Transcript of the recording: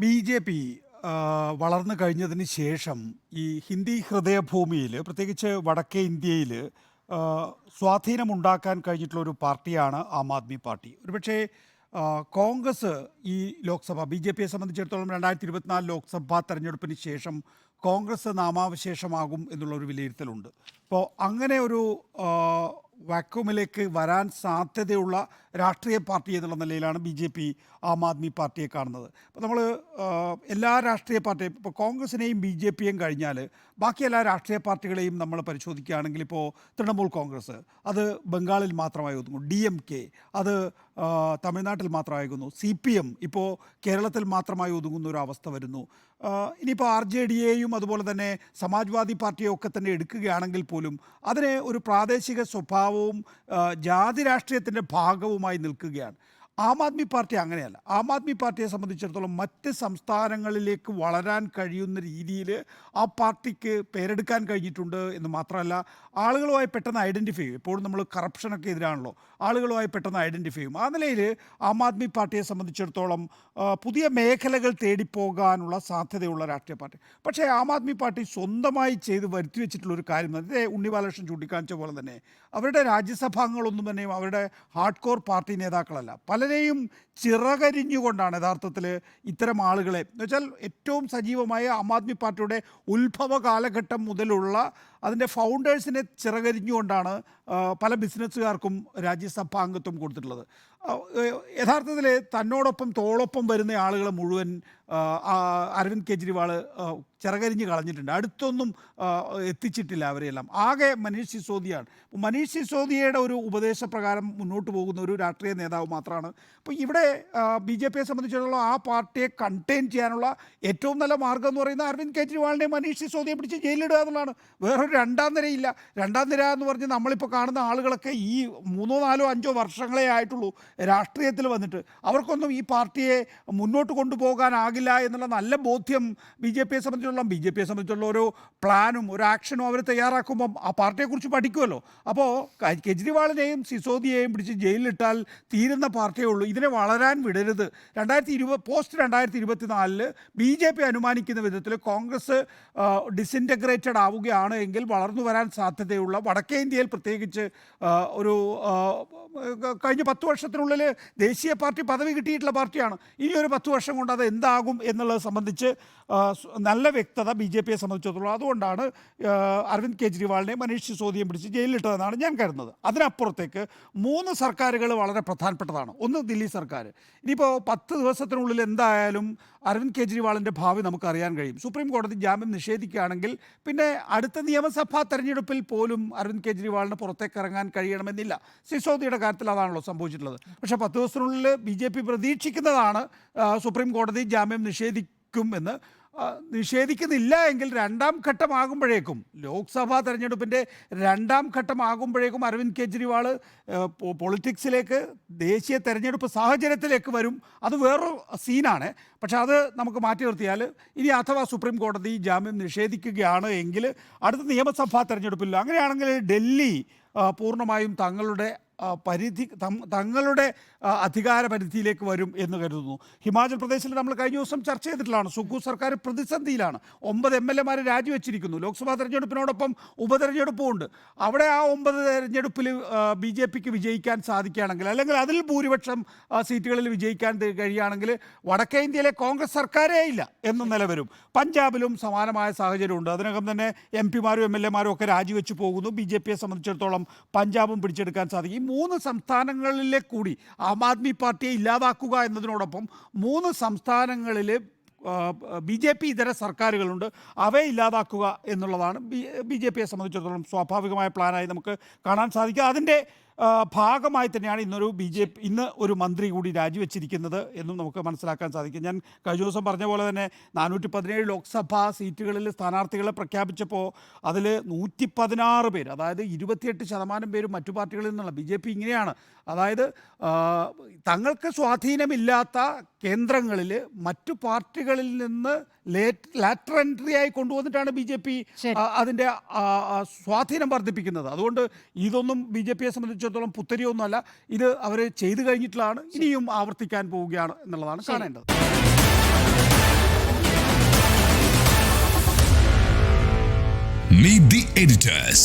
B J P വളർന്നു കഴിഞ്ഞതിന് ശേഷം ഈ ഹിന്ദി ഹൃദയഭൂമിയിൽ പ്രത്യേകിച്ച് വടക്കേ ഇന്ത്യയിൽ സ്വാധീനമുണ്ടാക്കാൻ കഴിഞ്ഞിട്ടുള്ള ഒരു പാർട്ടിയാണ് ആം ആദ്മി പാർട്ടി. ഒരുപക്ഷേ കോൺഗ്രസ് ഈ ലോക്സഭ ബി ജെ പിയെ സംബന്ധിച്ചിടത്തോളം രണ്ടായിരത്തി ഇരുപത്തിനാല് ലോക്സഭാ തെരഞ്ഞെടുപ്പിന് ശേഷം കോൺഗ്രസ് നാമാവശേഷമാകും എന്നുള്ള ഒരു വിലയിരുത്തലുണ്ട്. അപ്പോൾ അങ്ങനെ ഒരു വാക്യൂമിലേക്ക് വരാൻ സാധ്യതയുള്ള രാഷ്ട്രീയ പാർട്ടി എന്നുള്ള നിലയിലാണ് B J P Aam Aadmi പാർട്ടിയെ കാണുന്നത്. അപ്പോൾ നമ്മൾ എല്ലാ രാഷ്ട്രീയ പാർട്ടിയും ഇപ്പോൾ കോൺഗ്രസിനെയും ബി ജെ പിയും കഴിഞ്ഞാൽ ബാക്കി എല്ലാ രാഷ്ട്രീയ പാർട്ടികളെയും നമ്മൾ പരിശോധിക്കുകയാണെങ്കിൽ ഇപ്പോൾ തൃണമൂൽ കോൺഗ്രസ് അത് ബംഗാളിൽ മാത്രമായി ഒതുങ്ങും ഡി എം കെ അത് തമിഴ്നാട്ടിൽ മാത്രമായി ഒതുങ്ങുന്നു. സി പി എം ഇപ്പോൾ കേരളത്തിൽ മാത്രമായി ഒതുങ്ങുന്ന ഒരു അവസ്ഥ വരുന്നു. ഇനിയിപ്പോൾ ആർ ജെ ഡി എയും അതുപോലെ തന്നെ സമാജ്വാദി പാർട്ടിയും ഒക്കെ തന്നെ എടുക്കുകയാണെങ്കിൽ പോലും അതിനെ ഒരു പ്രാദേശിക സ്വഭാവവും ജാതി രാഷ്ട്രീയത്തിന്റെ ഭാഗവുമായി നിൽക്കുകയാണ്. ആം ആദ്മി പാർട്ടി അങ്ങനെയല്ല. ആം ആദ്മി പാർട്ടിയെ സംബന്ധിച്ചിടത്തോളം മറ്റ് സംസ്ഥാനങ്ങളിലേക്ക് വളരാൻ കഴിയുന്ന രീതിയിൽ ആ പാർട്ടിക്ക് പേരെടുക്കാൻ കഴിഞ്ഞിട്ടുണ്ട് എന്ന് മാത്രമല്ല ആളുകളുമായി പെട്ടെന്ന് ഐഡന്റിഫൈ ചെയ്യും. എപ്പോഴും നമ്മൾ കറപ്ഷനൊക്കെ എതിരാണല്ലോ. ആളുകളുമായി പെട്ടെന്ന് ഐഡന്റിഫൈ ചെയ്യും. ആ നിലയിൽ ആം ആദ്മി പാർട്ടിയെ സംബന്ധിച്ചിടത്തോളം പുതിയ മേഖലകൾ തേടിപ്പോകാനുള്ള സാധ്യതയുള്ള രാഷ്ട്രീയ പാർട്ടി. പക്ഷേ ആം ആദ്മി പാർട്ടി സ്വന്തമായി ചെയ്ത് വരുത്തി വെച്ചിട്ടുള്ള ഒരു കാര്യം അതേ ഉണ്ണി ബാലകൃഷ്ണൻ ചൂണ്ടിക്കാണിച്ച പോലെ തന്നെ അവരുടെ രാജ്യസഭാംഗങ്ങളൊന്നും തന്നെയും അവരുടെ ഹാർഡ് കോർ പാർട്ടി നേതാക്കളല്ല. പലരെയും ചിറകരിഞ്ഞുകൊണ്ടാണ് യഥാർത്ഥത്തിൽ ഇത്തരം ആളുകളെ. എന്ന് വെച്ചാൽ ഏറ്റവും സജീവമായ ആം ആദ്മി പാർട്ടിയുടെ ഉത്ഭവ കാലഘട്ടം മുതലുള്ള അതിന്റെ ഫൗണ്ടേഴ്സിനെ ചിറകരിഞ്ഞുകൊണ്ടാണ് പല ബിസിനസ്സുകാർക്കും രാജ്യസഭാ അംഗത്വം കൊടുത്തിട്ടുള്ളത്. യഥാർത്ഥത്തിൽ തന്നോടൊപ്പം തോളൊപ്പം വരുന്ന ആളുകൾ മുഴുവൻ അരവിന്ദ് കെജ്രിവാൾ ചിറകരിഞ്ഞ് കളഞ്ഞിട്ടുണ്ട്. അടുത്തൊന്നും എത്തിച്ചിട്ടില്ല അവരെയെല്ലാം. ആകെ മനീഷ് സിസോദിയാണ്. മനീഷ് സിസോദിയയുടെ ഒരു ഉപദേശപ്രകാരം മുന്നോട്ട് പോകുന്ന ഒരു രാഷ്ട്രീയ നേതാവ് മാത്രമാണ്. അപ്പോൾ ഇവിടെ ബി ജെ പിയെ സംബന്ധിച്ചിടത്തോളം ആ പാർട്ടിയെ കണ്ടെയ്ൻ ചെയ്യാനുള്ള ഏറ്റവും നല്ല മാർഗം എന്ന് പറയുന്നത് അരവിന്ദ് കെജ്രിവാളിനെ മനീഷ് സിസോദിയെ പിടിച്ച് ജയിലിടുക എന്നുള്ളതാണ്. വേറൊരു രണ്ടാം നിരയില്ല. രണ്ടാം നിര എന്ന് പറഞ്ഞ് നമ്മളിപ്പോൾ കാണുന്ന ആളുകളൊക്കെ ഈ മൂന്നോ നാലോ അഞ്ചോ വർഷങ്ങളെ ആയിട്ടുള്ളൂ രാഷ്ട്രീയത്തിൽ വന്നിട്ട്. അവർക്കൊന്നും ഈ പാർട്ടിയെ മുന്നോട്ട് കൊണ്ടുപോകാനാകില്ല എന്നുള്ള നല്ല ബോധ്യം ബി ജെ പിയെ സംബന്ധിച്ചുള്ള ബി ജെ പിയെ സംബന്ധിച്ചുള്ള ഒരു പ്ലാനും ഒരു ആക്ഷനും അവർ തയ്യാറാക്കുമ്പം ആ പാർട്ടിയെക്കുറിച്ച് പഠിക്കുമല്ലോ അപ്പോൾ കെജ്രിവാളിനെയും സിസോദിയെയും പിടിച്ച് ജയിലിലിട്ടാൽ തീരുന്ന പാർട്ടിയേ ഉള്ളൂ. ഇതിനെ വളരാൻ വിടരുത്. രണ്ടായിരത്തി ഇരുപത് പോസ്റ്റ് രണ്ടായിരത്തി ഇരുപത്തി നാലിൽ ബി ജെ പി അനുമാനിക്കുന്ന വിധത്തിൽ കോൺഗ്രസ് ഡിസിന്റഗ്രേറ്റഡ് ആവുകയാണ് എങ്കിൽ വളർന്നു വരാൻ സാധ്യതയുള്ള വടക്കേ ഇന്ത്യയിൽ പ്രത്യേകിച്ച് ഒരു കഴിഞ്ഞ പത്ത് വർഷത്തിനുള്ളിൽ ദേശീയ പാർട്ടി പദവി കിട്ടിയിട്ടുള്ള പാർട്ടിയാണ്. ഇനി ഒരു പത്ത് വർഷം കൊണ്ട് അത് എന്താകും എന്നുള്ളത് സംബന്ധിച്ച് നല്ല വ്യക്തത ബി ജെ പിയെ സംബന്ധിച്ചിടത്തോളം. അതുകൊണ്ടാണ് അരവിന്ദ് കെജ്രിവാളിനെ മനീഷ് സിസോദിയും പിടിച്ച് ജയിലിലിട്ടതെന്നാണ് ഞാൻ കരുതുന്നത്. അതിനപ്പുറത്തേക്ക് മൂന്ന് സർക്കാരുകൾ വളരെ പ്രധാനപ്പെട്ടതാണ്. ഒന്ന് ദില്ലി സർക്കാർ. ഇനിയിപ്പോൾ പത്ത് ദിവസത്തിനുള്ളിൽ എന്തായാലും അരവിന്ദ് കെജ്രിവാളിന്റെ ഭാവി നമുക്ക് അറിയാൻ കഴിയും. സുപ്രീം കോടതി ജാമ്യം നിഷേധിക്കുകയാണെങ്കിൽ പിന്നെ അടുത്ത നിയമസഭാ തെരഞ്ഞെടുപ്പിൽ പോലും അരവിന്ദ് കെജ്രിവാളിന് പുറത്തേക്ക് ഇറങ്ങാൻ കഴിയണമെന്നില്ല. സിസോദിയുടെ കാര്യത്തിൽ അതാണല്ലോ സംഭവിച്ചിട്ടുള്ളത്. പക്ഷെ പത്ത് ദിവസത്തിനുള്ളിൽ ബി ജെ പി പ്രതീക്ഷിക്കുന്നതാണ് സുപ്രീം കോടതി ജാമ്യം നിഷേധിക്കും എന്ന് നിഷേധിക്കുന്നില്ല എങ്കിൽ രണ്ടാം ഘട്ടമാകുമ്പോഴേക്കും ലോക്സഭാ തെരഞ്ഞെടുപ്പിന്റെ രണ്ടാം ഘട്ടമാകുമ്പോഴേക്കും അരവിന്ദ് കെജ്രിവാൾ പൊളിറ്റിക്സിലേക്ക് ദേശീയ തെരഞ്ഞെടുപ്പ് സാഹചര്യത്തിലേക്ക് വരും. അത് വേറൊരു സീനാണ്. പക്ഷേ അത് നമുക്ക് മാറ്റി നിർത്തിയാൽ ഇനി അഥവാ സുപ്രീം കോടതി ജാമ്യം നിഷേധിക്കുകയാണ് എങ്കിൽ അടുത്ത നിയമസഭാ തെരഞ്ഞെടുപ്പില്ല അങ്ങനെയാണെങ്കിൽ ഡൽഹി പൂർണമായും തങ്ങളുടെ പരിധി തങ്ങളുടെ അധികാര പരിധിയിലേക്ക് വരും എന്ന് കരുതുന്നു. ഹിമാചൽ പ്രദേശിൽ നമ്മൾ കഴിഞ്ഞ ദിവസം ചർച്ച ചെയ്തിട്ടുള്ളതാണ്. സുഖു സർക്കാർ പ്രതിസന്ധിയിലാണ്. ഒമ്പത് എം എൽ എമാർ രാജിവെച്ചിരിക്കുന്നു. ലോക്സഭാ തെരഞ്ഞെടുപ്പിനോടൊപ്പം ഉപതെരഞ്ഞെടുപ്പും ഉണ്ട്. അവിടെ ആ ഒമ്പത് തെരഞ്ഞെടുപ്പിൽ ബി ജെ പിക്ക് വിജയിക്കാൻ സാധിക്കുകയാണെങ്കിൽ അല്ലെങ്കിൽ അതിൽ ഭൂരിപക്ഷം സീറ്റുകളിൽ വിജയിക്കാൻ കഴിയുകയാണെങ്കിൽ വടക്കേ ഇന്ത്യയിലെ കോൺഗ്രസ് സർക്കാരേ ഇല്ല എന്ന നില വരും പഞ്ചാബിലും സമാനമായ സാഹചര്യമുണ്ട്. അതിനകം തന്നെ എം പിമാരും എം എൽ എമാരും ഒക്കെ രാജിവെച്ച് പോകുന്നു. ബി ജെ പിയെ സംബന്ധിച്ചിടത്തോളം പഞ്ചാബും പിടിച്ചെടുക്കാൻ സാധിക്കും. മൂന്ന് സംസ്ഥാനങ്ങളിലെ കൂടി ആം ആദ്മി പാർട്ടിയെ ഇല്ലാതാക്കുക എന്നതിനോടൊപ്പം മൂന്ന് സംസ്ഥാനങ്ങളിൽ ബി ജെ പി ഇതര സർക്കാരുകളുണ്ട് അവയെ ഇല്ലാതാക്കുക എന്നുള്ളതാണ് ബി ബി ജെ പിയെ സംബന്ധിച്ചിടത്തോളം സ്വാഭാവികമായ പ്ലാനായി നമുക്ക് കാണാൻ സാധിക്കുക. അതിന്റെ ഭാഗമായി തന്നെയാണ് ഇന്നൊരു ബി ജെ പി ഇന്ന് ഒരു മന്ത്രി കൂടി രാജിവെച്ചിരിക്കുന്നത് എന്നും നമുക്ക് മനസ്സിലാക്കാൻ സാധിക്കും. ഞാൻ കഴിഞ്ഞ ദിവസം പറഞ്ഞ പോലെ തന്നെ നാനൂറ്റി പതിനേഴ് ലോക്സഭാ സീറ്റുകളിൽ സ്ഥാനാർത്ഥികളെ പ്രഖ്യാപിച്ചപ്പോൾ അതിൽ നൂറ്റി പതിനാറ് പേര് അതായത് ഇരുപത്തിയെട്ട് ശതമാനം പേരും മറ്റു പാർട്ടികളിൽ നിന്നുള്ള ബി ജെ പി ഇങ്ങനെയാണ്. അതായത് തങ്ങൾക്ക് സ്വാധീനമില്ലാത്ത കേന്ദ്രങ്ങളിൽ മറ്റു പാർട്ടികളിൽ നിന്ന് ലേറ്റ് ലാറ്റർ എൻട്രി ആയി കൊണ്ടുവന്നിട്ടാണ് ബി ജെ പി അതിന്റെ സ്വാധീനം വർദ്ധിപ്പിക്കുന്നത്. അതുകൊണ്ട് ഇതൊന്നും ബി ജെ പിയെ സംബന്ധിച്ചിടത്തോളം പുത്തരിയൊന്നുമല്ല ഇത് അവർ ചെയ്തു കഴിഞ്ഞിട്ടുള്ളതാണ്. ഇനിയും ആവർത്തിക്കാൻ പോവുകയാണ് എന്നുള്ളതാണ് കാണേണ്ടത്. Meet the editors.